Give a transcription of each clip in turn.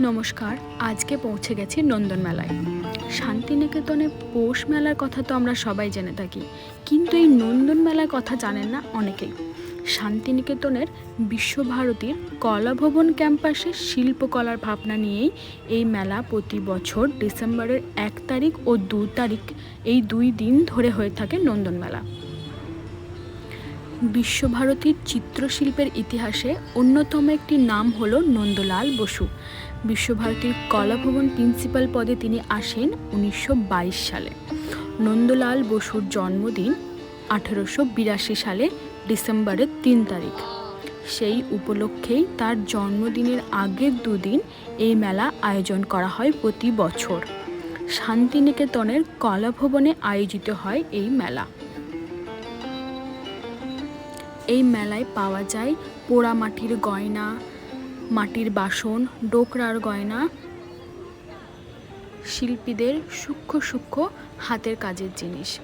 নমস্কার, আজকে পৌঁছে গেছি নন্দন মেলায় শান্তিনিকেতনে পৌষ মেলার কথা তো আমরা সবাই জেনে থাকি, কিন্তু এই নন্দন মেলার কথা জানেন না অনেকেই। শান্তিনিকেতনের বিশ্বভারতীর কলাভবন ক্যাম্পাসে শিল্পকলার ভাবনা নিয়েই এই মেলা প্রতি বছর ডিসেম্বরের এক তারিখ ও দু তারিখ এই দুই দিন ধরে হয়ে থাকে নন্দন মেলা বিশ্বভারতীর চিত্রশিল্পের ইতিহাসে অন্যতম একটি নাম হলো নন্দলাল বসু। বিশ্বভারতীর কলাভবন প্রিন্সিপাল পদে তিনি আসেন উনিশশো বাইশ সালে। নন্দলাল বসুর জন্মদিন আঠেরোশো বিরাশি সালে, ডিসেম্বরের তিন তারিখ। সেই উপলক্ষেই তার জন্মদিনের আগের দুদিন এই মেলা আয়োজন করা হয় প্রতি বছর। শান্তিনিকেতনের কলাভবনে আয়োজিত হয় এই মেলা। এই মেলায় পাওয়া যায় পোড়া মাটির গয়না, মাটির বাসন, ডোকরার গয়না। শিল্পীদের সূক্ষ্ম সূক্ষ্ম হাতের কাজের জিনিস।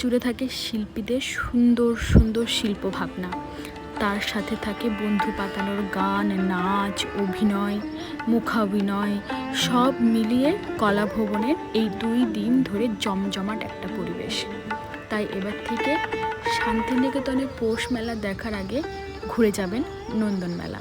জুড়ে থাকে শিল্পীদের সুন্দর সুন্দর শিল্প ভাবনা তার সাথে থাকে বন্ধু পাতানোর গান, নাচ, অভিনয়, মুখাভিনয়, সব মিলিয়ে কলাভবনের এই দুই দিন ধরে জমজমাট একটা পরিবেশ। তাই এবার থেকে শান্তিনিকেতনে পৌষ মেলা দেখার আগে ঘুরে যাবেন নন্দন মেলা